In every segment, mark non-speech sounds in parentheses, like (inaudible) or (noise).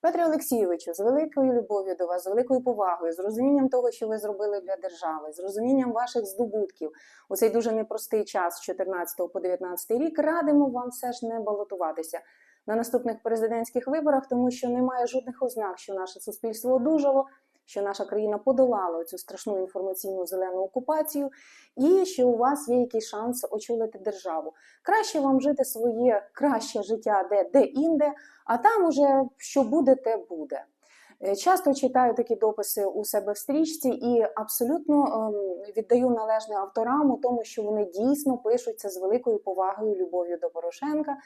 Петре Олексійовичу, з великою любов'ю до вас, з великою повагою, з розумінням того, що ви зробили для держави, з розумінням ваших здобутків у цей дуже непростий час з 14 по 19 рік, радимо вам все ж не балотуватися на наступних президентських виборах, тому що немає жодних ознак, що наше суспільство одужало, що наша країна подолала цю страшну інформаційну зелену окупацію, і що у вас є якийсь шанс очолити державу. Краще вам жити своє краще життя де, де інде, а там уже що буде, те буде. Е, Часто читаю такі дописи у себе в стрічці і абсолютно ем, віддаю належне авторам у тому, що вони дійсно пишуть це з великою повагою, любов'ю до Порошенка,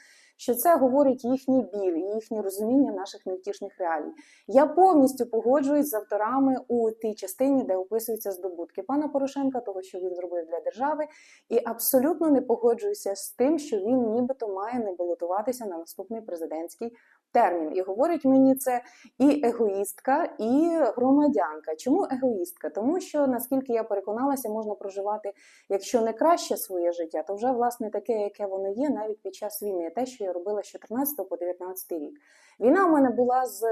що це говорить їхній біль, їхнє розуміння наших невтішних реалій. Я повністю погоджуюсь з авторами у тій частині, де описуються здобутки пана Порошенка, того, що він зробив для держави, і абсолютно не погоджуюся з тим, що він нібито має не балотуватися на наступний президентський термін. І говорить мені це і егоїстка, і громадянка. Чому егоїстка? Тому що, наскільки я переконалася, можна проживати, якщо не краще своє життя, то вже власне таке, яке воно є, навіть під час війни, те, що я робила з 14 по 19 рік. Війна у мене була з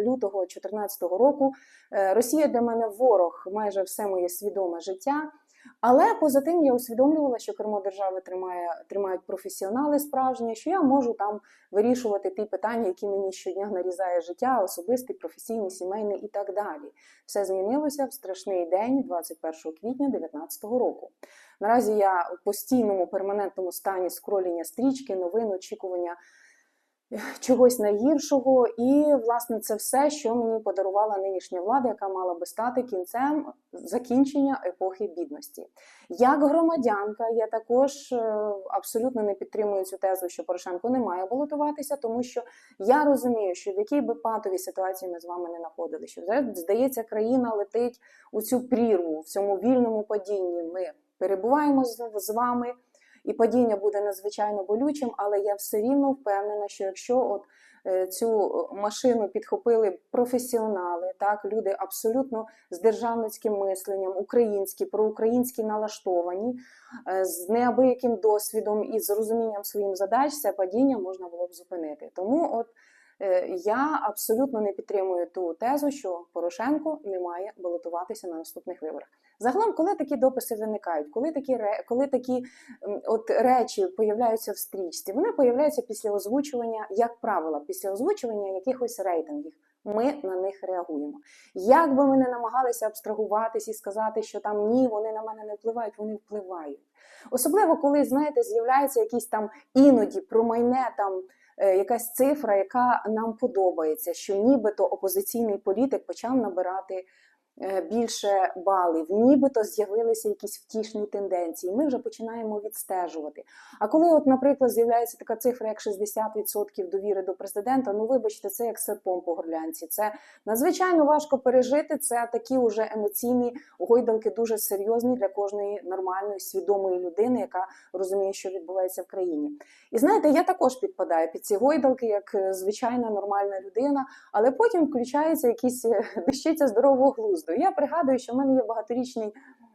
лютого 2014 року. Е, Росія для мене ворог майже все моє свідоме життя. Але поза тим я усвідомлювала, що кермо держави тримає, тримають професіонали справжні, що я можу там вирішувати ті питання, які мені щодня нарізає життя, особистий, професійний, сімейний і так далі. Все змінилося в страшний день, 21 квітня 2019 року. Наразі я у постійному перманентному стані скроління стрічки, новин, очікування (laughs) чогось найгіршого, і власне це все, що мені подарувала нинішня влада, яка мала би стати кінцем закінчення епохи бідності. Як громадянка, я також е, абсолютно не підтримую цю тезу, що Порошенко не має балотуватися, тому що я розумію, що в якій би патовій ситуації ми з вами не знаходили, що здається, країна летить у цю прірву в цьому вільному падінні. Ми перебуваємо з з вами і падіння буде надзвичайно болючим, але я все рівно впевнена, що якщо от е, цю машину підхопили професіонали, так люди абсолютно з державницьким мисленням, українські, проукраїнські налаштовані, е, з неабияким досвідом і з розумінням своїм задач, це падіння можна було б зупинити. Тому от. Е, Я абсолютно не підтримую ту тезу, що Порошенко не має балотуватися на наступних виборах. Загалом, коли такі дописи виникають, коли такі коли такі от речі появляються в стрічці, вони появляються після озвучування, як правило, після озвучування якихось рейтингів. Ми на них реагуємо. Як би ми не намагалися абстрагуватись і сказати, що там ні, вони на мене не впливають, вони впливають. Особливо, коли, знаєте, з'являється якісь там іноді промайне там якась цифра, яка нам подобається, що нібито опозиційний політик почав набирати е, більше балів, нібито з'явилися якісь втішні тенденції. Ми вже починаємо відстежувати. А коли, от, наприклад, з'являється така цифра, як 60% довіри до президента, ну вибачте, це як серпом по горлянці. Це надзвичайно важко пережити. Це такі уже емоційні гойдалки, дуже серйозні для кожної нормальної, свідомої людини, яка розуміє, що відбувається в країні. І знаєте, я також підпадаю під ці гойдалки, як е, звичайна нормальна людина, але потім включається якийсь е, дещиця здорового глузду. Я пригадую, що в мене є багаторічний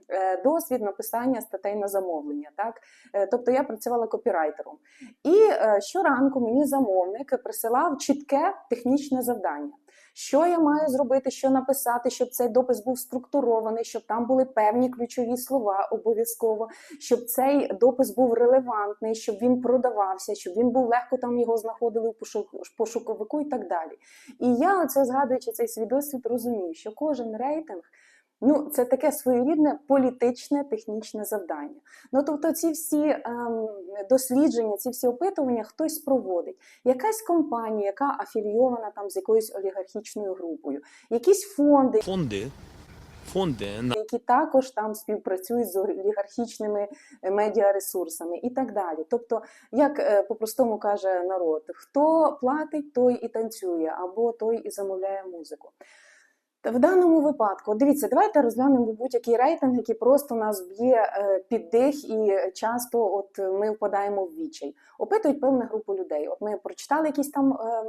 е, досвід написання статей на замовлення. Так? Е, Тобто я працювала копірайтером. І е, щоранку мені замовник присилав чітке технічне завдання. Що я маю зробити, що написати, щоб цей допис був структурований, щоб там були певні ключові слова обов'язково, щоб цей допис був релевантний, щоб він продавався, щоб він був легко там його знаходили в пошук- пошуковику і так далі. І я, оце згадуючи цей свій досвід, розумію, що кожен рейтинг. Ну, це таке своєрідне політичне технічне завдання. Ну тобто, ці всі ем, дослідження, ці всі опитування хтось проводить. Якась компанія, яка афілійована там з якоюсь олігархічною групою, якісь фонди, фонди, фонди які також там співпрацюють з олігархічними е, медіаресурсами і так далі. Тобто, як е, по-простому каже народ, хто платить, той і танцює, або той і замовляє музику. В даному випадку, дивіться, давайте розглянемо будь-який рейтинг, який просто нас б'є е, під дих, і часто от ми впадаємо в відчай. Опитують певну групу людей. От ми прочитали якісь там ем,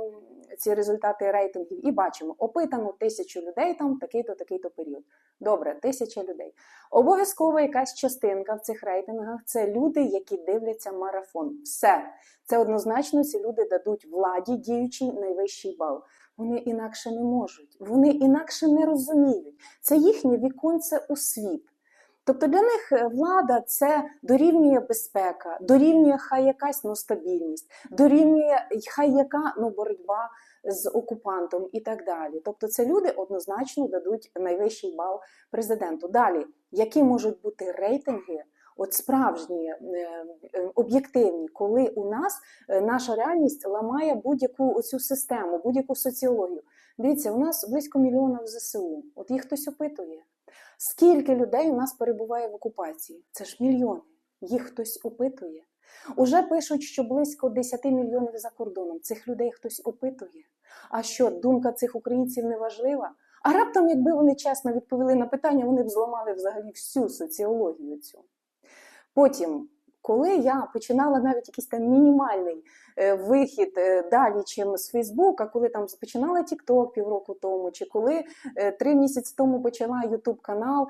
ці результати рейтингів і бачимо, опитано тисячу людей там такий-то, такий-то період. Добре, тисяча людей. Обов'язково якась частинка в цих рейтингах це люди, які дивляться марафон. Все. Це однозначно ці люди дадуть владі діючий найвищий бал. Вони інакше не можуть, вони інакше не розуміють. Це їхнє віконце у світ. Тобто для них е, влада це дорівнює безпека, дорівнює хай якась ну, стабільність, дорівнює хай яка ну, боротьба з окупантом і так далі. Тобто це люди однозначно дадуть найвищий бал президенту. Далі, які можуть бути рейтинги? От справжні е, об'єктивні, коли у нас е, наша реальність ламає будь-яку оцю систему, будь-яку соціологію. Дивіться, у нас близько мільйона в ЗСУ. От їх хтось опитує. Скільки людей у нас перебуває в окупації? Це ж мільйони. Їх хтось опитує. Уже пишуть, що близько 10 мільйонів за кордоном. Цих людей хтось опитує. А що, думка цих українців не важлива? А раптом, якби вони чесно відповіли на питання, вони б зламали взагалі всю соціологію цю. Потім, коли я починала навіть якийсь там мінімальний е, вихід е, далі, чим з Фейсбука, коли там починала TikTok півроку тому, чи коли е, три місяці тому почала YouTube канал,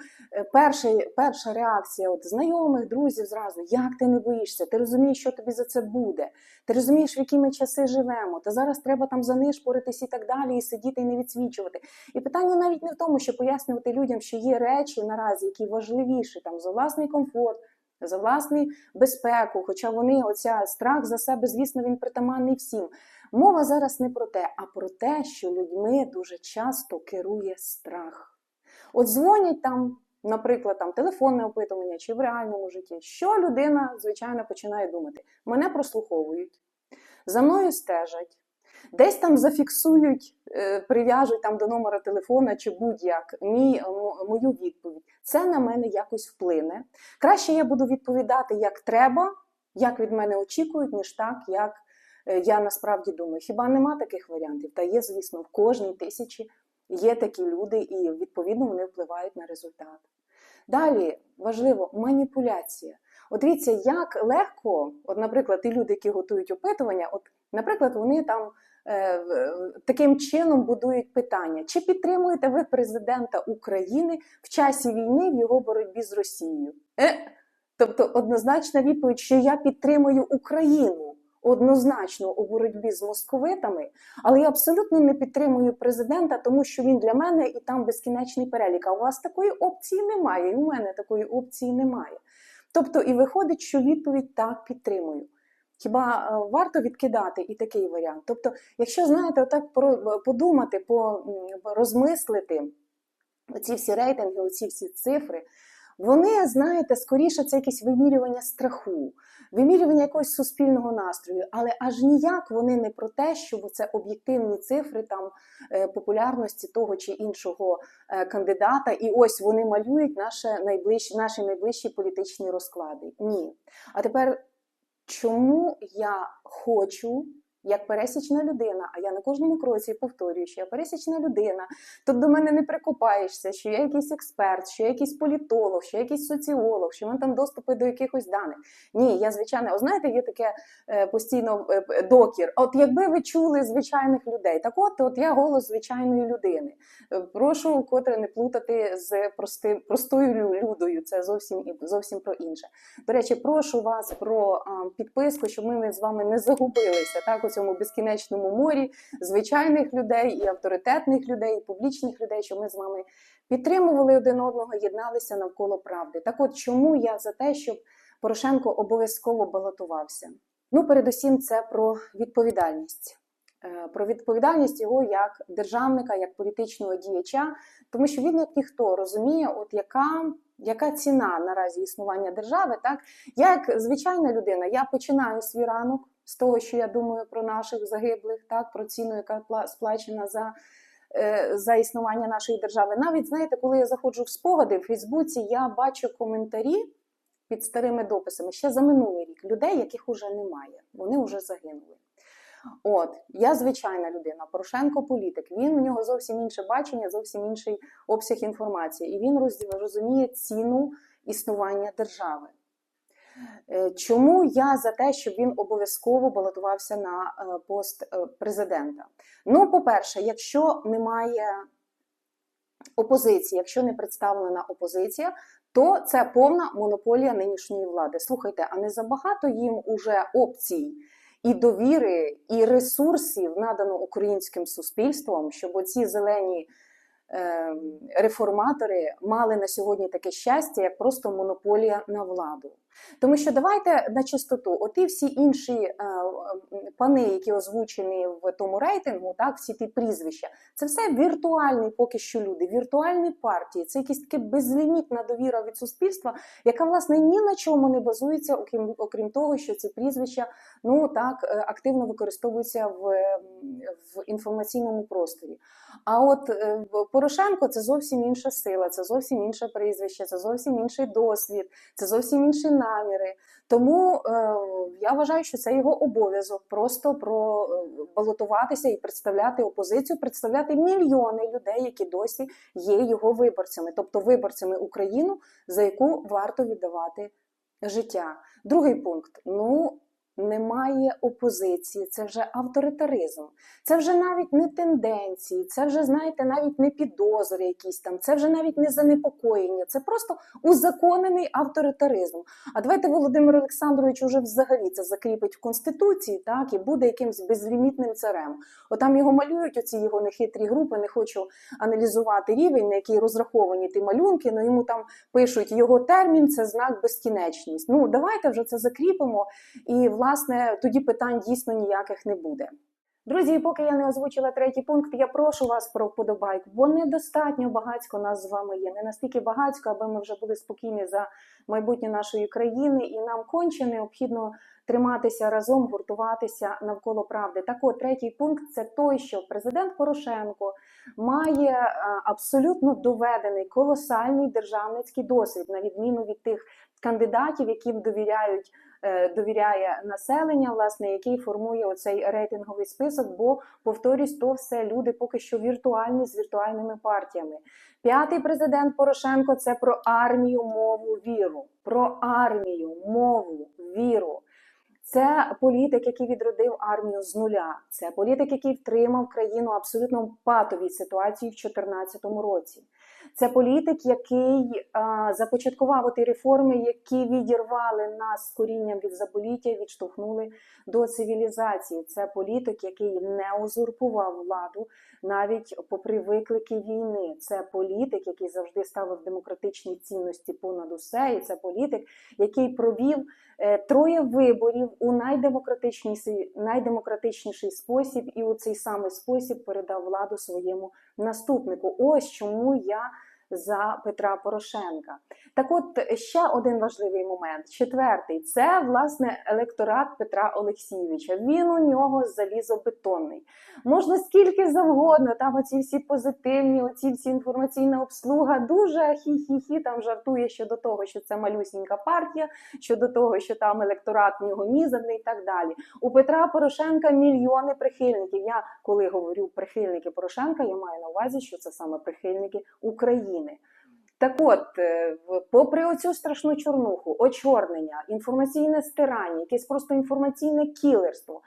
перша, перша реакція от знайомих, друзів зразу: як ти не боїшся? Ти розумієш, що тобі за це буде? Ти розумієш, в які ми часи живемо? Та зараз треба там занишпоритись і так далі, і сидіти і не відсвічувати. І питання навіть не в тому, що пояснювати людям, що є речі наразі, які важливіші там за власний комфорт. За власну безпеку, хоча вони, оця страх за себе, звісно, він притаманний всім. Мова зараз не про те, а про те, що людьми дуже часто керує страх. От дзвонять там, наприклад, там телефонне опитування чи в реальному житті, що людина, звичайно, починає думати: мене прослуховують, за мною стежать, десь там зафіксують, е, прив'яжуть там до номера телефона чи будь-як мій, мою відповідь. Це на мене якось вплине. Краще я буду відповідати як треба, як від мене очікують, ніж так, як е, я насправді думаю. Хіба нема таких варіантів? Та є, звісно, в кожній тисячі є такі люди, і відповідно вони впливають на результат. Далі важливо маніпуляція. От дивіться, як легко, от, наприклад, ті люди, які готують опитування, от, наприклад, вони там е, таким чином будують питання: чи підтримуєте ви президента України в часі війни в його боротьбі з Росією? Е? Тобто однозначна відповідь, що я підтримую Україну однозначно у боротьбі з московитами, але я абсолютно не підтримую президента, тому що він для мене і там безкінечний перелік. А у вас такої опції немає, і у мене такої опції немає. Тобто, і виходить, що відповідь так підтримую. Хіба е, варто відкидати і такий варіант? Тобто, якщо знаєте, отак подумати, по, м, розмислити оці всі рейтинги, оці всі цифри, вони, знаєте, скоріше це якесь вимірювання страху, вимірювання якогось суспільного настрою, але аж ніяк вони не про те, що це об'єктивні цифри там е, популярності того чи іншого е, кандидата, і ось вони малюють наше найближчі, наші найближчі політичні розклади. Ні. А тепер чому я хочу, як пересічна людина, а я на кожному кроці повторюю, що я пересічна людина, тут до мене не прикопаєшся, що я якийсь експерт, що я якийсь політолог, що я якийсь соціолог, що мене там доступи до якихось даних. Ні, я звичайно, о, знаєте, є таке е, постійно е, докір. От якби ви чули звичайних людей, так от, от я голос звичайної людини. Е, Прошу котре не плутати з прости, простою людою. Це зовсім зовсім про інше. До речі, прошу вас про а, підписку, щоб ми з вами не загубилися так у цьому безкінечному морі звичайних людей і авторитетних людей, і публічних людей, щоб ми з вами підтримували один одного, єдналися навколо правди. Так от чому я за те, щоб Порошенко обов'язково балотувався? Ну, передусім, це про відповідальність. Е, Про відповідальність його як державника, як політичного діяча, тому що він, як ніхто, розуміє, от яка, яка ціна наразі існування держави. Так, я як звичайна людина, я починаю свій ранок з того, що я думаю про наших загиблих, так, про ціну, яка сплачена за, е, за існування нашої держави. Навіть знаєте, коли я заходжу в спогади в Фейсбуці, я бачу коментарі під старими дописами ще за минулий рік людей, яких уже немає. Вони вже загинули. От, я звичайна людина, Порошенко політик. Він у нього зовсім інше бачення, зовсім інший обсяг інформації, і він розуміє ціну існування держави. Е, Чому я за те, щоб він обов'язково балотувався на е, пост е, президента? Ну, по-перше, якщо немає опозиції, якщо не представлена опозиція, то це повна монополія нинішньої влади. Слухайте, а не забагато їм уже опцій і довіри, і ресурсів надано українським суспільством, щоб оці зелені реформатори мали на сьогодні таке щастя, як просто монополія на владу. Тому що давайте на чистоту, оті всі інші е, е, пани, які озвучені в тому рейтингу, так, всі ті прізвища, це все віртуальні поки що люди, віртуальні партії. Це якась таке безлімітна довіра від суспільства, яка власне ні на чому не базується, окрім окрім того, що ці прізвища ну так е, активно використовуються в, в інформаційному просторі. А от е, Порошенко це зовсім інша сила, це зовсім інше прізвище, це зовсім інший досвід, це зовсім інші наміри. Тому е, я вважаю, що це його обов'язок просто пробалотуватися і представляти опозицію, представляти мільйони людей, які досі є його виборцями, тобто виборцями Україну, за яку варто віддавати життя. Другий пункт: ну немає опозиції, це вже авторитаризм. Це вже навіть не тенденції, це вже, знаєте, навіть не підозри якісь там, це вже навіть не занепокоєння, це просто узаконений авторитаризм. А давайте Володимир Олександрович уже взагалі це закріпить в Конституції, так, і буде якимсь безлімітним царем. Отам його малюють, оці його нехитрі групи, не хочу аналізувати рівень, на який розраховані ті малюнки, але йому там пишуть його термін, це знак безкінечність. Ну, давайте вже це закріпимо, і, власне, тоді питань дійсно ніяких не буде. Друзі, поки я не озвучила третій пункт, я прошу вас про вподобайку, бо недостатньо багацько нас з вами є. Не настільки багацько, аби ми вже були спокійні за майбутнє нашої країни, і нам конче необхідно триматися разом, гуртуватися навколо правди. Так от, третій пункт це той, що президент Порошенко має е, абсолютно доведений колосальний державницький досвід, на відміну від тих кандидатів, яким довіряють. Е, Довіряє населення, власне, який формує оцей рейтинговий список, бо повторюсь, то все люди поки що віртуальні з віртуальними партіями. П'ятий президент Порошенко це про армію, мову, віру. Про армію, мову, віру. Це політик, який відродив армію з нуля. Це політик, який втримав країну абсолютно патовій ситуації в 2014 році. Це політик, який а, започаткував ті реформи, які відірвали нас з корінням від заболіття, відштовхнули до цивілізації. Це політик, який не узурпував владу навіть попри виклики війни. Це політик, який завжди ставив демократичні цінності понад усе. І це політик, який провів е, троє виборів у найдемократичніший, найдемократичніший спосіб, і у цей самий спосіб передав владу своєму наступнику. Ось чому я за Петра Порошенка. Так, от ще один важливий момент. Четвертий це власне електорат Петра Олексійовича. Він у нього залізобетонний. Можна скільки завгодно, там оці всі позитивні, оці всі інформаційна обслуга, дуже хі-хі-хі там жартує щодо того, що це малюсінька партія, щодо того, що там електорат в нього мізерний і так далі. У Петра Порошенка мільйони прихильників. Я коли говорю прихильники Порошенка, я маю на увазі, що це саме прихильники України. Так от, е, попри оцю страшну чорнуху, очорнення, інформаційне стирання, якесь просто інформаційне кілерство,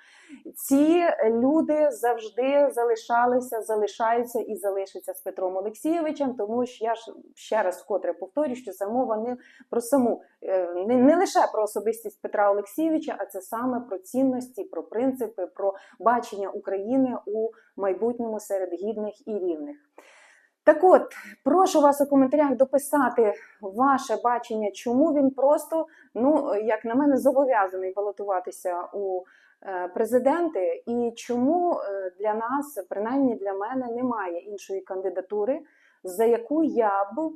ці люди завжди залишалися, залишаються і залишаться з Петром Олексійовичем, тому що я ж ще раз вкотре повторю, що це мова не про саму е, не, не лише про особистість Петра Олексійовича, а це саме про цінності, про принципи, про бачення України у майбутньому серед гідних і рівних. Так от, прошу вас у коментарях дописати ваше бачення, чому він просто, ну, як на мене, зобов'язаний балотуватися у е, президенти, і чому е, для нас, принаймні для мене, немає іншої кандидатури, за яку я б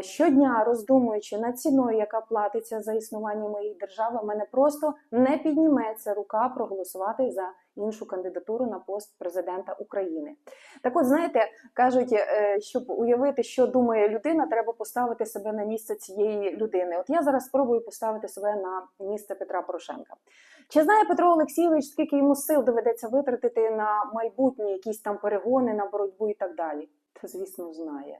щодня роздумуючи над ціною, яка платиться за існування моєї держави, мене просто не підніметься рука проголосувати за іншу кандидатуру на пост президента України. Так от, знаєте, кажуть, е, щоб уявити, що думає людина, треба поставити себе на місце цієї людини. От я зараз спробую поставити себе на місце Петра Порошенка. Чи знає Петро Олексійович, скільки йому сил доведеться витратити на майбутні якісь там перегони, на боротьбу і так далі? Та звісно, знає.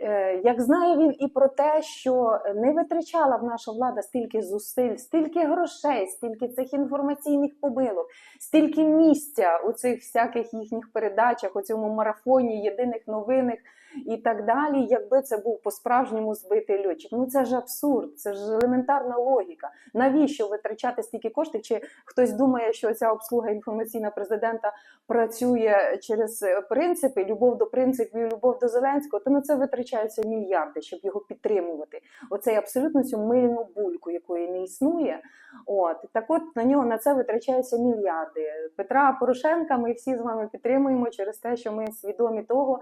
Е, Як знає він і про те, що не витрачала в наша влада стільки зусиль, стільки грошей, стільки цих інформаційних побилок, стільки місця у цих всяких їхніх передачах, у цьому марафоні єдиних новинних і так далі, якби це був по-справжньому збитий льотчик. Ну це ж абсурд, це ж елементарна логіка. Навіщо витрачати стільки коштів? Чи хтось думає, що ця обслуга інформаційна президента працює через е, принципи, любов до принципів, любов до Зеленського, то на це витрачаються мільярди, щоб його підтримувати. Оцей абсолютно цю мильну бульку, якої не існує. От так, от на нього на це витрачаються мільярди. Петра Порошенка ми всі з вами підтримуємо через те, що ми свідомі того,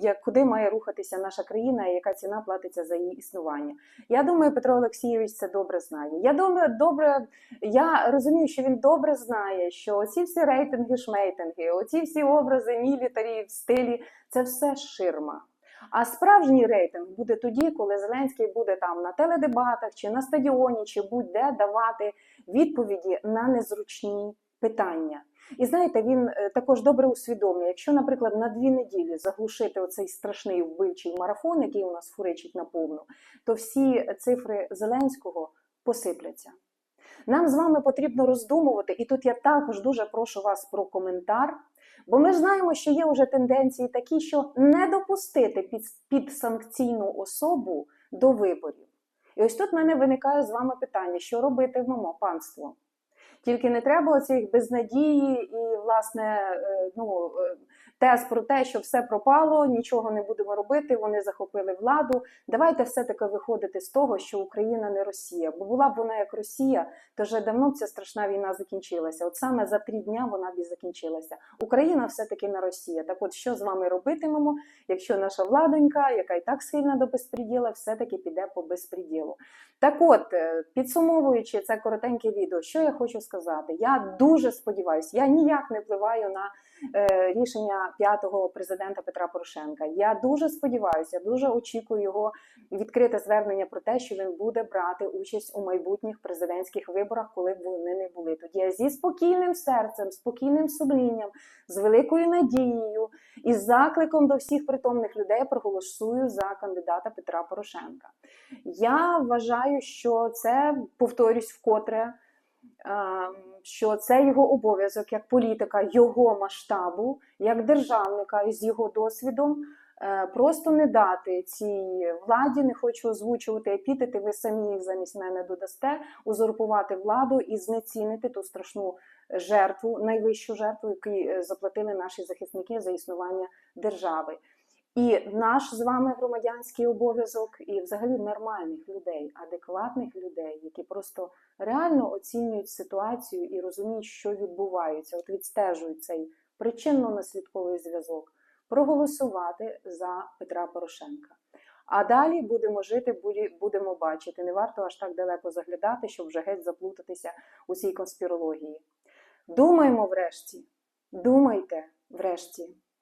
як куди має рухатися наша країна і яка ціна платиться за її існування. Я думаю, Петро Олексійович це добре знає. Я думаю, добре, я розумію, що він добре знає, що оці всі рейтинги, шмейтинги, оці всі образи мілітарі в стилі це все ширма. А справжній рейтинг буде тоді, коли Зеленський буде там на теледебатах чи на стадіоні, чи будь-де давати відповіді на незручні питання. І знаєте, він е, також добре усвідомлює, якщо, наприклад, на дві неділі заглушити оцей страшний вбивчий марафон, який у нас фуричить наповну, то всі цифри Зеленського посипляться. Нам з вами потрібно роздумувати, і тут я також дуже прошу вас про коментар. Бо ми ж знаємо, що є вже тенденції такі, що не допустити під, під санкційну особу до виборів. І ось тут в мене виникає з вами питання, що робити мамо панство. Тільки не треба оцих безнадії і, власне, е, ну, е, тез про те, що все пропало, нічого не будемо робити, вони захопили владу. Давайте все-таки виходити з того, що Україна не Росія. Бо була б вона як Росія, то вже давно б ця страшна війна закінчилася. От саме за три дня вона б і закінчилася. Україна все-таки не Росія. Так от що з вами робитимемо, якщо наша владонька, яка і так схильна до безпреділа, все-таки піде по безпреділу. Так от, е, підсумовуючи це коротеньке відео, що я хочу сказати, я дуже сподіваюся, я ніяк не впливаю на рішення п'ятого президента Петра Порошенка. Я дуже сподіваюся, дуже очікую його відкрите звернення про те, що він буде брати участь у майбутніх президентських виборах, коли б вони не були. Тоді я зі спокійним серцем, спокійним сумлінням, з великою надією і закликом до всіх притомних людей проголосую за кандидата Петра Порошенка. Я вважаю, що це повторюсь вкотре. Ем, Що це його обов'язок як політика, його масштабу, як державника із його досвідом, е, просто не дати цій владі, не хочу озвучувати епітети, ви самі їх замість мене додасте, узурпувати владу і знецінити ту страшну жертву, найвищу жертву, яку е, заплатили наші захисники за існування держави. І наш з вами громадянський обов'язок, і взагалі нормальних людей, адекватних людей, які просто реально оцінюють ситуацію і розуміють, що відбувається, от відстежують цей причинно-наслідковий зв'язок, проголосувати за Петра Порошенка. А далі будемо жити, будемо бачити. Не варто аж так далеко заглядати, щоб вже геть заплутатися у цій конспірології. Думаємо врешті, думайте врешті.